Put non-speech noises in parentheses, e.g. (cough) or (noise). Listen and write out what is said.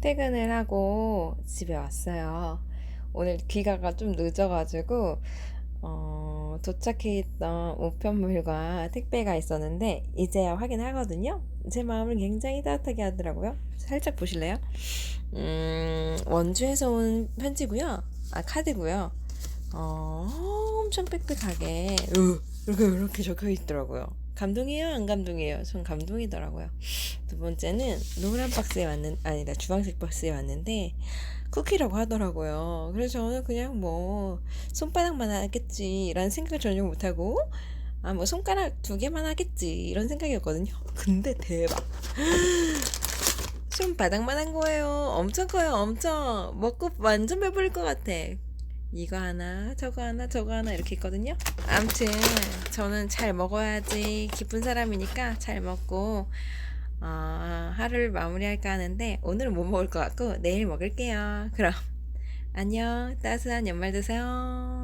퇴근을 하고 집에 왔어요. 오늘 귀가가 좀 늦어가지고, 어, 도착해 있던 우편물과 택배가 있었는데, 이제야 확인하거든요. 제 마음을 굉장히 따뜻하게 하더라고요. 살짝 보실래요? 음, 원주에서 온 편지고요. 아, 카드고요. 어, 엄청 빽빽하게, 으, 이렇게, 이렇게 적혀 있더라고요. 감동이에요? 안 감동이에요? 전 감동이더라고요. 두 번째는 노란 박스에 왔는, 아니다, 주황색 박스에 왔는데, 쿠키라고 하더라고요. 그래서 저는 그냥 뭐, 손바닥만 하겠지, 라는 생각을 전혀 못하고, 아, 뭐, 손가락 두 개만 하겠지, 이런 생각이었거든요. 근데 대박. (gasps) 손바닥만 한 거예요. 엄청 커요, 엄청. 먹고 완전 배부를 것 같아. 이거 하나, 저거 하나, 저거 하나 이렇게 있거든요. 아무튼 저는 잘 먹어야지 기쁜 사람이니까 잘 먹고 어, 하루를 마무리할까 하는데 오늘은 못 먹을 것 같고 내일 먹을게요. 그럼 안녕. 따스한 연말 되세요.